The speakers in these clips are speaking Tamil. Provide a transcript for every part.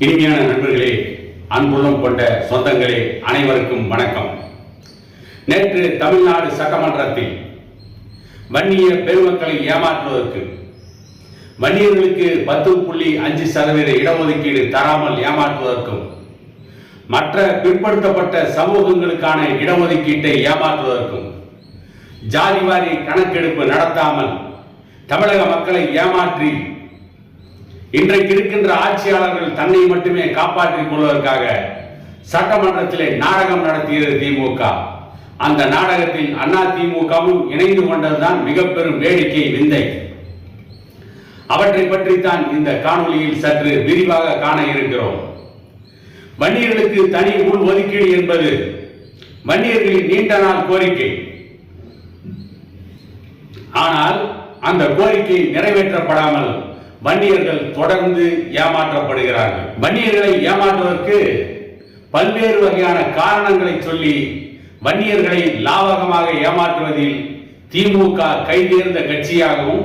இனிமையான நண்பர்களே அன்புள்ளம் கொண்ட சொந்தங்களே அனைவருக்கும் வணக்கம். நேற்று தமிழ்நாடு சட்டமன்றத்தில் வன்னிய பெருமக்களை ஏமாற்றுவதற்கு வன்னியர்களுக்கு பத்து புள்ளி அஞ்சு சதவீத இடஒதுக்கீடு தராமல் ஏமாற்றுவதற்கும் மற்ற பிற்படுத்தப்பட்ட சமூகங்களுக்கான இடஒதுக்கீட்டை ஏமாற்றுவதற்கும் ஜாதிவாரி கணக்கெடுப்பு நடத்தாமல் தமிழக மக்களை ஏமாற்றி இன்றைக்கு இருக்கின்ற ஆட்சியாளர்கள் தன்னை மட்டுமே காப்பாற்றிக் கொள்வதற்காக சட்டமன்றத்திலே நாடகம் நடத்தியது திமுக. அந்த நாடகத்தில் அண்ணா திமுகவும் இணைந்து கொண்டதுதான் மிக பெரும் வேடிக்கை விந்தை. அவற்றை பற்றித்தான் இந்த காணொலியில் சற்று விரிவாக காண இருக்கிறோம். வன்னியர்களுக்கு தனி உள் ஒதுக்கீடு என்பது வன்னியர்களின் நீண்ட நாள் கோரிக்கை. ஆனால் அந்த கோரிக்கை நிறைவேற்றப்படாமல் வன்னியர்கள் தொடர்ந்து ஏமாற்றப்படுகிறார்கள். வன்னியர்களை ஏமாற்றுவதற்கு பல்வேறு வகையான காரணங்களை சொல்லி வன்னியர்களை லாவகமாக ஏமாற்றுவதில் திமுக கைதேர்ந்த கட்சியாகவும்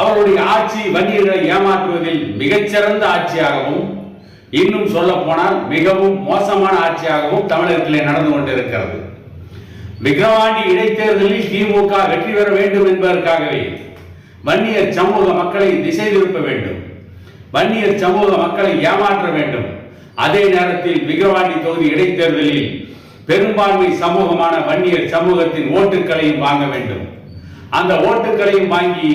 அவருடைய ஆட்சி வன்னியர்களை ஏமாற்றுவதில் மிகச்சிறந்த ஆட்சியாகவும் இன்னும் சொல்ல போனால் மிகவும் மோசமான ஆட்சியாகவும் தமிழகத்திலே நடந்து கொண்டிருக்கிறது. விக்ரவாண்டி இடைத்தேர்தலில் திமுக வெற்றி பெற வேண்டும் என்பதற்காகவே வன்னியர் சமூக மக்களை திசை திருப்ப வேண்டும். வன்னியர் சமூக மக்களை ஏமாற்ற வேண்டும். அதே நேரத்தில் விக்கிரவாண்டி தொகுதி இடைத்தேர்தலில் பெரும்பான்மை சமூகமான வன்னியர் சமூகத்தின் ஓட்டுக்களையும் வாங்க வேண்டும். அந்த ஓட்டுக்களையும் வாங்கி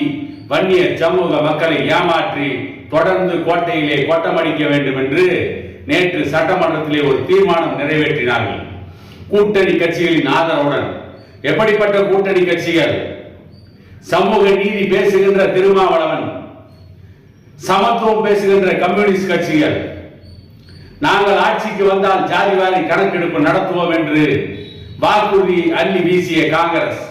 வன்னியர் சமூக மக்களை ஏமாற்றி தொடர்ந்து கோட்டையிலே கொட்டமடிக்க வேண்டும் என்று நேற்று சட்டமன்றத்திலே ஒரு தீர்மானம் நிறைவேற்றினார்கள். கூட்டணி கட்சிகளின் ஆதரவுடன். எப்படிப்பட்ட கூட்டணி கட்சிகள்? சமூக நீதி பேசுகின்ற திருமாவளவன் சமத்துவம் பேசுகின்ற கம்யூனிஸ்ட் கட்சிகள் நாங்கள் ஆட்சிக்கு வந்தால் ஜாதிவாரி கணக்கெடுப்பு நடத்துவோம் என்று வாக்குறுதி அள்ளி வீசிய காங்கிரஸ்.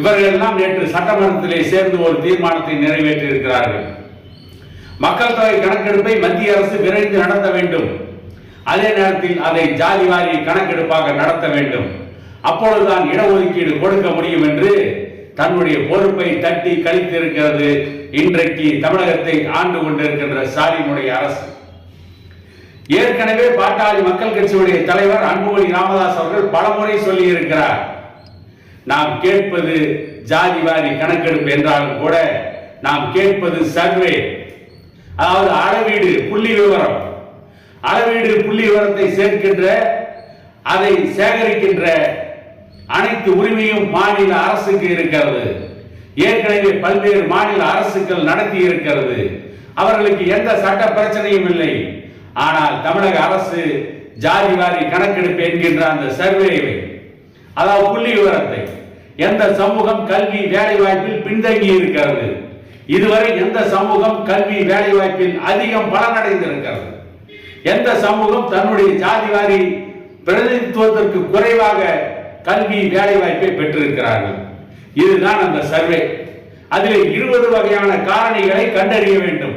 இவர்கள் எல்லாம் நேற்று சட்டமன்றத்திலே சேர்ந்து ஒரு தீர்மானத்தை நிறைவேற்றி இருக்கிறார்கள் மக்கள் தொகை கணக்கெடுப்பை மத்திய அரசு விரைந்து நடத்த வேண்டும். அதே நேரத்தில் அதை ஜாதிவாரி கணக்கெடுப்பாக நடத்த வேண்டும். அப்பொழுதுதான் இடஒதுக்கீடு கொடுக்க முடியும் என்று தன்னுடைய பொறுப்பை தட்டி கழித்திருக்கிறது இன்றைக்கு தமிழகத்தை ஆண்டு கொண்டிருக்கின்ற ஸ்டாலினுடைய அரசு. ஏற்கனவே பாட்டாளி மக்கள் கட்சியுடைய தலைவர் அன்புமணி ராமதாஸ் அவர்கள் பலமுறை சொல்லி இருக்கிறார் நாம் கேட்பது ஜாதிவாரி கணக்கெடுப்பு என்றாலும் கூட நாம் கேட்பது சர்வே. அதாவது அளவீடு புள்ளி விவரம். அளவீடு புள்ளி விவரத்தை சேர்க்கின்ற அதை சேகரிக்கின்ற அனைத்து உரிமையும் மாநில அரசுக்கு இருக்கிறது. ஏற்கனவே பல்வேறு மாநில அரசுகள் நடத்தி இருக்கிறது அவர்களுக்கு எந்த சட்ட பிரச்சனையும் இல்லை. ஆனால் தமிழக அரசு ஜாதிவாரி கணக்கெடுப்பு என்கின்ற அந்த சர்வேவை அதாவது புள்ளி விவரத்தை எந்த சமூகம் கல்வி வேலை வாய்ப்பில் பின்தங்கி இருக்கிறது. இதுவரை எந்த சமூகம் கல்வி வேலை வாய்ப்பில் அதிகம் பலனடைந்திருக்கிறது. எந்த சமூகம் தன்னுடைய ஜாதிவாரி பிரதிநிதித்துவத்திற்கு குறைவாக கல்வி வேலை வாய்ப்பை பெற்றிருக்கிறார்கள். இதுதான் அந்த சர்வே. அதில் இருபது வகையான காரணிகளை கண்டறிய வேண்டும்.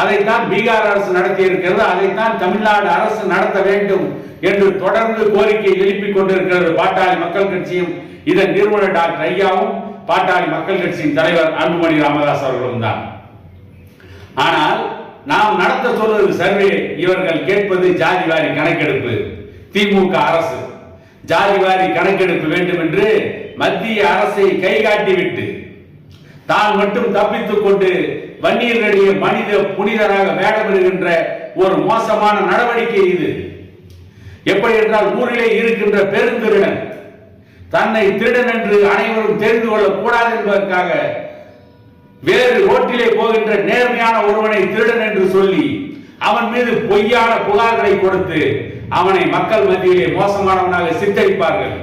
அதைத்தான் பீகார் அரசு நடத்தி இருக்கிறது அதைத்தான் தமிழ்நாடு அரசு நடத்த வேண்டும் என்று தொடர்ந்து கோரிக்கை எழுப்பிக் கொண்டிருக்கிறது பாட்டாளி மக்கள் கட்சியும் இதன் நிறுவனர் டாக்டர் ஐயாவும் பாட்டாளி மக்கள் கட்சியின் தலைவர் அன்புமணி ராமதாஸ் அவர்களும் தான். ஆனால் நாம் நடத்த சொல்வது சர்வே இவர்கள் கேட்பது ஜாதிவாரி கணக்கெடுப்பு திமுக அரசு. ஜாதிவாரி கணக்கெடுப்பு வேண்டும் என்று மத்திய அரசை கை காட்டிவிட்டு தான் மட்டும் தப்பித்துக் கொண்டு வன்னியர்களுடைய மனித புனிதராக வேடமிடுகின்ற ஒரு மோசமான நடவடிக்கை இது. எப்படி என்றால் ஊரிலே இருக்கின்ற பெருந்திருடன் தன்னை திருடன் என்று அனைவரும் தெரிந்து கொள்ளக் கூடாது என்பதற்காக வேறு ரோட்டிலே போகின்ற நேர்மையான ஒருவனை திருடன் என்று சொல்லி அவன் மீது பொய்யான புகார்களை கொடுத்து அவனை மக்கள் மத்தியிலே மோசமானவனாக சித்தரிப்பார்கள்.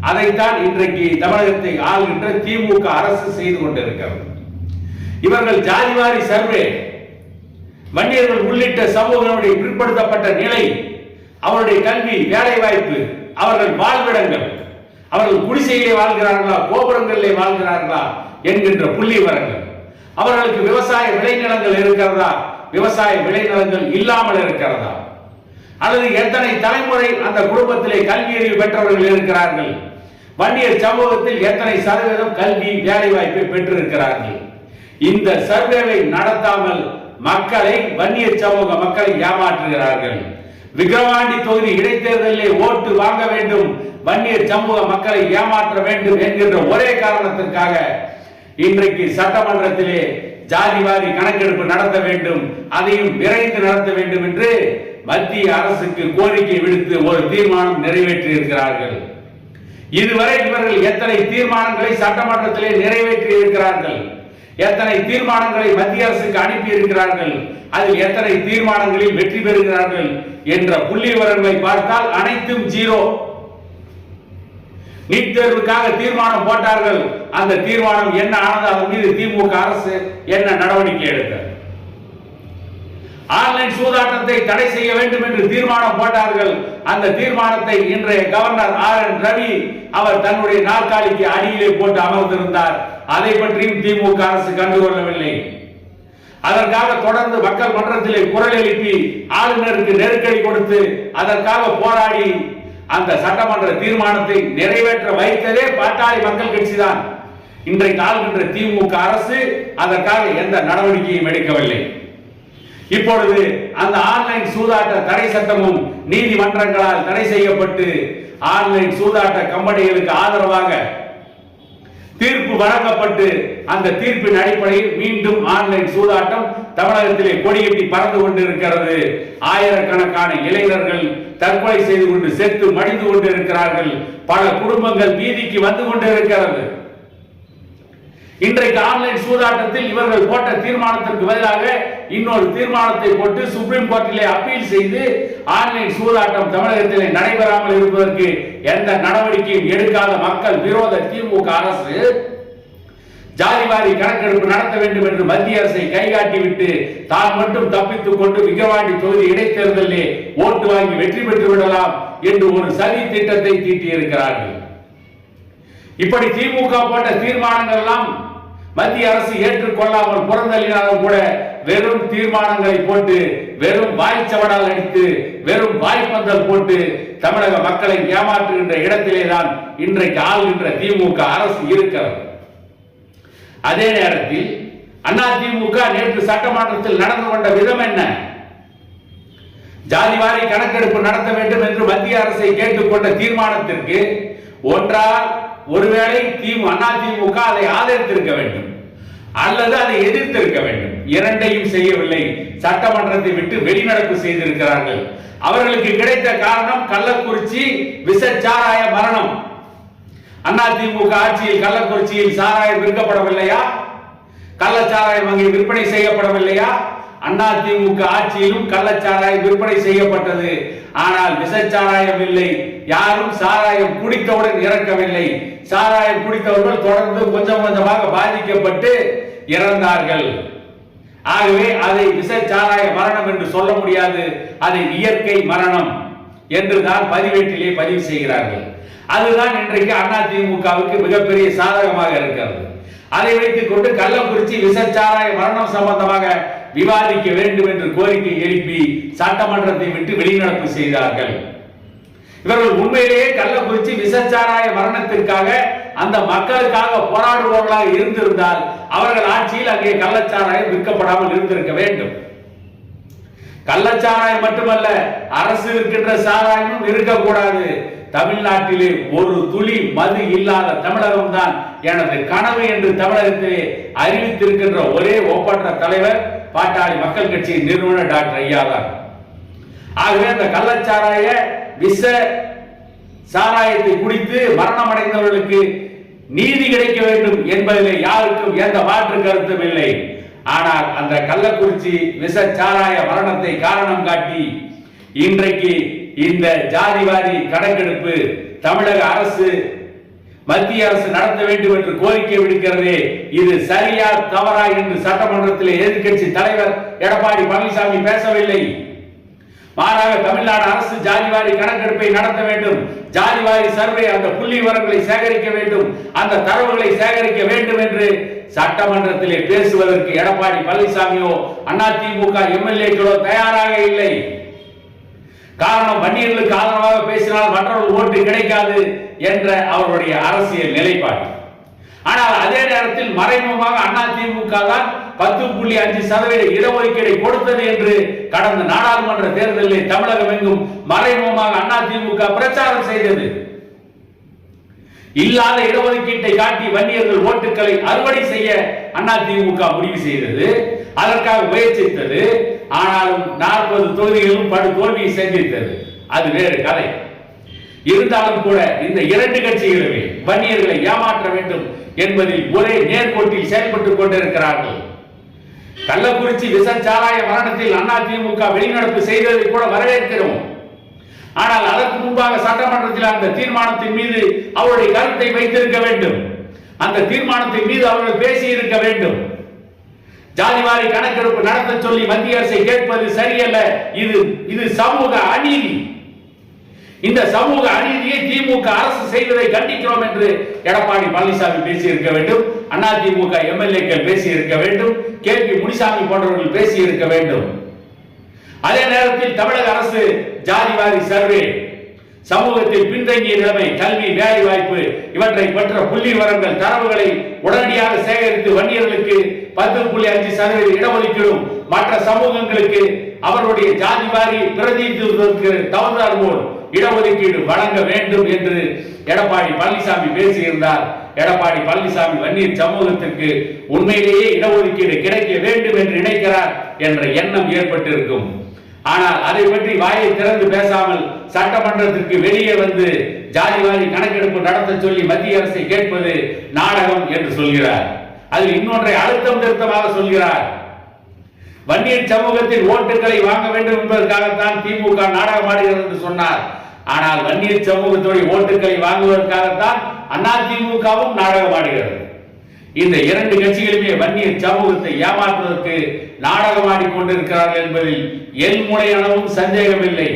அதைத்தான் இன்றைக்கு தமிழகத்தை ஆளுகின்ற திமுக அரசு செய்து கொண்டிருக்கிறது. இவர்கள் ஜாதிவாரி சர்வே வன்னியர்கள் உள்ளிட்ட சமூகங்களுடைய பிற்படுத்தப்பட்ட நிலை அவருடைய கல்வி வேலை வாய்ப்பு அவர்கள் வாழ்விடங்கள் அவர்கள் குடிசையிலே வாழ்கிறார்களா கோபுரங்களிலே வாழ்கிறார்களா என்கின்ற புள்ளி விவரங்கள் அவர்களுக்கு விவசாய விளைநிலங்கள் இருக்கிறதா? விவசாய விளைநிலங்கள் இல்லாமல் இருக்கிறதா? அல்லது எத்தனை தலைமுறை அந்த குடும்பத்திலே கல்வி அறிவு பெற்றவர்கள் இருக்கிறார்கள்? வன்னியர் சமூகத்தில் எத்தனை சதவீதம் கல்வி வேலை வாய்ப்பை பெற்றிருக்கிறார்கள்? இந்த சர்வேவை நடத்தாமல் மக்களை வன்னியர் சமூக மக்களை ஏமாற்றுகிறார்கள். விக்கிரவாண்டி தொகுதி இடைத்தேர்தலில் ஓட்டு வாங்க வேண்டும் வன்னியர் சமூக மக்களை ஏமாற்ற வேண்டும் என்கின்ற ஒரே காரணத்திற்காக இன்றைக்கு சட்டமன்றத்திலே ஜாதிவாரி கணக்கெடுப்பு நடத்த வேண்டும் அதையும் விரைந்து நடத்த வேண்டும் என்று மத்திய அரசுக்கு கோரிக்கை விடுத்து ஒரு தீர்மானம் நிறைவேற்றி இருக்கிறார்கள் இதுவரை இவர்கள் எத்தனை தீர்மானங்களை சட்டமன்றத்திலே நிறைவேற்றி இருக்கிறார்கள் எத்தனை தீர்மானங்களை மத்திய அரசுக்கு அனுப்பி இருக்கிறார்கள் அதில் எத்தனை தீர்மானங்களில் வெற்றி பெறுகிறார்கள் என்ற புள்ளி விவரங்களை பார்த்தால் அனைத்தும் ஜீரோ. நீட் தேர்வுக்காக தீர்மானம் போட்டார்கள். அந்த தீர்மானம் என்ன ஆனது? அதன் மீது திமுக அரசு என்ன நடவடிக்கை எடுக்க ஆன்லைன் சூதாட்டத்தை தடை செய்ய வேண்டும் என்று தீர்மானம் போட்டார்கள். அந்த தீர்மானத்தை இன்றைய கவர்னர் ஆர் என் ரவி அவர் தன்னுடைய நாற்காலிக்கு அடியிலே போட்டு அமர்ந்திருந்தார். அதை பற்றியும் திமுக அரசு கண்டுகொள்ளவில்லை. அதற்காக தொடர்ந்து மக்கள் மன்றத்திலே குரல் எழுப்பி ஆளுநருக்கு நெருக்கடி கொடுத்து அதற்காக போராடி அந்த சட்டமன்ற தீர்மானத்தை நிறைவேற்ற வைத்ததே பாட்டாளி மக்கள் கட்சிதான் இன்றைக்கு ஆளுகின்ற திமுக அரசு அதற்காக எந்த நடவடிக்கையும் எடுக்கவில்லை. இப்பொழுது அந்த ஆன்லைன் சூதாட்ட தடை சட்டமும் நீதிமன்றங்களால் தடை செய்யப்பட்டு ஆன்லைன் சூதாட்ட கம்பெனிகளுக்கு ஆதரவாக தீர்ப்பு வழங்கப்பட்டு அந்த தீர்ப்பின் அடிப்படையில் மீண்டும் ஆன்லைன் சூதாட்டம் தமிழகத்திலே கொடியேற்றி பறந்து கொண்டிருக்கிறது. ஆயிரக்கணக்கான இளைஞர்கள் தற்கொலை செய்து கொண்டு செத்து மடிந்து கொண்டிருக்கிறார்கள். பல குடும்பங்கள் வீதிக்கு வந்து கொண்டிருக்கிறது. இன்றைக்கு ஆன்லைன் சூதாட்டத்தில் இவர்கள் போட்ட தீர்மானத்திற்கு பதிலாக இன்னொரு தீர்மானத்தை போட்டு சுப்ரீம் கோர்ட்டிலே அப்பீல் செய்து ஆன்லைன் சூதாட்டம் தமிழகத்திலே நடைபெறாமல் இருப்பதற்கு எந்த நடவடிக்கையும் எடுக்காத மக்கள் விரோத திமுக அரசு ஜாதிவாரி கணக்கெடுப்பு நடத்த வேண்டும் என்று மத்திய அரசை கைகாட்டிவிட்டு தான் மட்டும் தப்பித்துக் கொண்டு விக்கிரவாண்டி தொகுதி இடைத்தேர்தலிலே ஓட்டு வாங்கி வெற்றி பெற்று விடலாம் என்று ஒரு சதி திட்டத்தை தீட்டியிருக்கிறார்கள். இப்படி திமுக போட்ட தீர்மானங்கள் எல்லாம் மத்திய அரசு ஏற்றுக்கொள்ளாமல் புறந்தள்ளினாலும் கூட வெறும் தீர்மானங்களை போட்டு வெறும் வாய்ச்சவடால் அடித்து வெறும் வாய்ப்பந்தல் போட்டு தமிழக மக்களை ஏமாற்றுகின்ற இடத்திலே தான் இன்றைக்கு ஆளுகின்ற திமுக அரசு இருக்கிறது. அதே நேரத்தில் அண்ணா திமுக நேற்று சட்டமன்றத்தில் நடந்து கொண்ட விதம் என்ன? ஜாதிவாரி கணக்கெடுப்பு நடத்த வேண்டும் என்று மத்திய அரசை கேட்டுக்கொண்ட தீர்மானத்திற்கு ஒன்றால் ஒருவேளை திமு அதிமுக அதை ஆதரித்திருக்க வேண்டும். அல்லது அதை எதிர்த்திருக்க வேண்டும். இரண்டையும் செய்யவில்லை. சட்டமன்றத்தை விட்டு வெளிநடப்பு செய்திருக்கிறார்கள். அவர்களுக்கு கிடைத்த காரணம் கள்ளக்குறிச்சி விசச்சாராய மரணம். அதிமுக ஆட்சியில் கள்ளக்குறிச்சியில் சாராயம் விற்கப்படவில்லையா? கள்ளச்சாராயம் அங்கே விற்பனை செய்யப்படவில்லையா? அதிமுக ஆட்சியிலும் கள்ளச்சாராயம் விற்பனை செய்யப்பட்டது. ஆனால் விசச்சாராயம் இல்லை. யாரும் சாராயம் குடித்தவுடன் இறக்கவில்லை. சாராயம் குடித்தவர்கள் தொடர்ந்து கொஞ்சம் கொஞ்சமாக பாதிக்கப்பட்டு இறந்தார்கள். ஆகவே அதை விசச்சாராய மரணம் என்று சொல்ல முடியாது. அதை இயற்கை மரணம் என்று தான் பதிவேட்டிலே பதிவு செய்கிறார்கள். அதுதான் இன்றைக்கு அதிமுகவுக்கு மிகப்பெரிய சாதகமாக இருக்கிறது. அதை வைத்துக் கொண்டு கள்ளக்குறிச்சி விசச்சாராய மரணம் சம்பந்தமாக விவாதிக்க வேண்டும் என்று கோரிக்கை எழுப்பி சட்டமன்றத்தை விட்டு வெளிநடப்பு செய்தார்கள். இவர்கள் உண்மையிலேயே கள்ளக்குறிச்சி விசச்சாராய மரணத்திற்காக அந்த மக்களுக்காக போராடுபவர்களாக இருந்திருந்தால் அவர்கள் ஆட்சியில் அங்கே கள்ளச்சாராயம் விற்கப்படாமல் இருந்திருக்க வேண்டும். கள்ளச்சாராயம் மட்டுமல்ல அரசு இருக்கின்ற சாராயமும் இருக்கக்கூடாது. தமிழ்நாட்டிலே ஒரு துளி மது இல்லாத தமிழகம் தான் எனது கனவு என்று தமிழகத்திலே அறிவித்திருக்கின்ற ஒரே ஒப்பற்ற தலைவர் பாட்டாளி மக்கள் கட்சியின் நிறுவனர் டாக்டர் ஐயா தான் ஆகவே அந்த கள்ளச்சாராய விஷ சாராயத்தை குடித்து மரணம் அடைந்தவர்களுக்கு நீதி கிடைக்க வேண்டும் என்பதில் யாருக்கும் எந்த மாற்று கருத்தும் இல்லை. ஆனால் அந்த கள்ளக்குறிச்சி விஷ சாராய மரணத்தை காரணம் காட்டி இன்றைக்கு இந்த ஜாதிவாரி கணக்கெடுப்பு தமிழக அரசு மத்திய அரசு நடத்த வேண்டும் என்று கோரிக்கை விடுக்கிறது. இது சரியா தவறா என்று சட்டமன்றத்தில் எதிர்க்கட்சி தலைவர் எடப்பாடி பழனிசாமி பேசவில்லை. மாறாக தமிழ்நாடு அரசு ஜாதிவாரி கணக்கெடுப்பை நடத்த வேண்டும். ஜாதிவாரி சர்வே அந்த புள்ளி விவரங்களை சேகரிக்க வேண்டும். அந்த தரவுகளை சேகரிக்க வேண்டும் என்று சட்டமன்றத்திலே பேசுவதற்கு எடப்பாடி பழனிசாமியோ அதிமுக எம்எல்ஏக்களோ தயாராக இல்லை. காரணம் வன்னியர்களுக்கு ஆதரவாக பேசினால் மற்றவர்கள் ஓட்டு கிடைக்காது என்ற அவருடைய அரசியல் நிலைப்பாடு. ஆனால் அதே நேரத்தில் மறைமுகமாக அதிமுக தான் பத்து புள்ளி அஞ்சு சதவீத இடஒதுக்கீடை கொடுத்தது என்று கடந்த நாடாளுமன்ற தேர்தலில் தமிழகம் எங்கும் மறைமுகமாக அதிமுக பிரச்சாரம் செய்தது. இல்லாத இடஒதுக்கீட்டை காட்டி வன்னியர்கள் ஓட்டுகளை அறுவடை செய்ய அதிமுக முடிவு செய்தது. அதற்காக முயற்சித்தது. ஆனாலும் நாற்பது தொகுதிகளும் படு தோல்வியை சந்தித்தது அது வேறு கதை. இருந்தாலும் கூட இந்த இரண்டு கட்சிகளுமே வன்னியர்களை ஏமாற்ற வேண்டும் என்பதில் ஒரே நேர்கோட்டில் செயல்பட்டுக் கொண்டிருக்கிறார்கள். கள்ளக்குறிச்சி விசச்சாராய மரணத்தில் அதிமுக வெளிநடப்பு செய்ததை கூட வரவேற்கிறோம். ஆனால் அதற்கு முன்பாக சட்டமன்றத்தில் அந்த தீர்மானத்தின் மீது அவருடைய கருத்தை வைத்திருக்க வேண்டும். அந்த தீர்மானத்தின் மீது அவர்கள் பேசி இருக்க வேண்டும். ஜாதிவாரி கணக்கெடுப்பு நடத்த சொல்லி மத்திய அரசை கேட்பது சரியல்ல. இது இது சமூக அநீதி. இந்த சமூக அநீதியை திமுக அரசு செய்வதை கண்டிக்கிறோம் என்று எடப்பாடி பழனிசாமி பேசியிருக்க வேண்டும். அண்ணா திமுக எம்எல்ஏக்கள் பேசியிருக்க வேண்டும். கே. பி. முனிசாமி போன்றவர்கள் பேசியிருக்க வேண்டும். அதே நேரத்தில் தமிழக அரசு ஜாதிவாரி சர்வே சமூகத்தில் பின்தங்கிய நிலைமை கல்வி வேலை வாய்ப்பு இவற்றை பெற்ற புள்ளி விவரங்கள் தரவுகளை உடனடியாக சேகரித்து வன்னியர்களுக்கு பத்து புள்ளி அஞ்சு சதவீத இடஒதுக்கீடும் மற்ற சமூகங்களுக்கு அவருடைய ஜாதி வாரி பிரதிநிதித்துவத்திற்கு தகுந்தார் போல் இடஒதுக்கீடு வழங்க வேண்டும் என்று எடப்பாடி பழனிசாமி பேசியிருந்தார். எடப்பாடி பழனிசாமி வன்னியர் சமூகத்திற்கு உண்மையிலேயே இடஒதுக்கீடு கிடைக்க வேண்டும் என்று நினைக்கிறார் என்ற எண்ணம் ஏற்பட்டிருக்கும். ஆனால் அதை பற்றி வாயை திறந்து பேசாமல் சட்டமன்றத்திற்கு வெளியே வந்து ஜாதிவாரி கணக்கெடுப்பு நடத்த சொல்லி மத்திய அரசை கேட்பது நாடகம் என்று சொல்கிறார். அதில் இன்னொன்றை அழுத்தம் திருத்தமாக சொல்கிறார். வன்னியர் சமூகத்தின் ஓட்டுகளை வாங்க வேண்டும் என்பதற்காகத்தான் திமுக நாடகம் ஆடுகிறது என்று சொன்னார். ஆனால் வன்னியர் சமூகத்துடைய ஓட்டுகளை வாங்குவதற்காகத்தான் அதிமுகவும் நாடகமாடுகிறது இந்த இரண்டு கட்சிகளுமே வன்னியர் சமூகத்தை ஏமாற்றுவதற்கு நாடகமாடி கொண்டிருக்கிறார்கள் என்பதில் என் முனையளவும் சந்தேகமில்லை.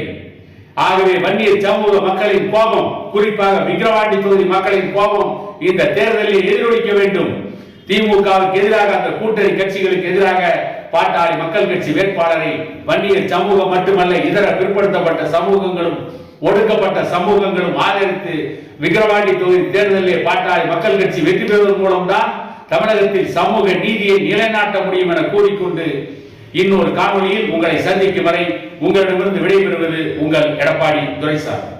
ஆகவே வன்னியர் சமூக மக்களின் கோபம் குறிப்பாக விக்கிரவாண்டி தொகுதி மக்களின் கோபம் இந்த தேர்தலில் எதிரொலிக்க வேண்டும். திமுகவுக்கு எதிராக அந்த கூட்டணி கட்சிகளுக்கு எதிராக பாட்டாளி மக்கள் கட்சி வேட்பாளரை வன்னியர் சமூகம் மட்டுமல்ல இதர பிற்படுத்தப்பட்ட சமூகங்களும் ஒடுக்கப்பட்ட சமூகங்களும் ஆதரித்து விக்கிரவாண்டி தொகுதி தேர்தலிலே பாட்டாளி மக்கள் கட்சி வெற்றி பெறுவதன் மூலம்தான் தமிழகத்தில் சமூக நீதியை நிலைநாட்ட முடியும் என கூறிக்கொண்டு இன்னொரு காணொலியில் உங்களை சந்திக்கும் வரை உங்களிடமிருந்து விடைபெறுவது உங்கள் எடப்பாடி துரைசாமி.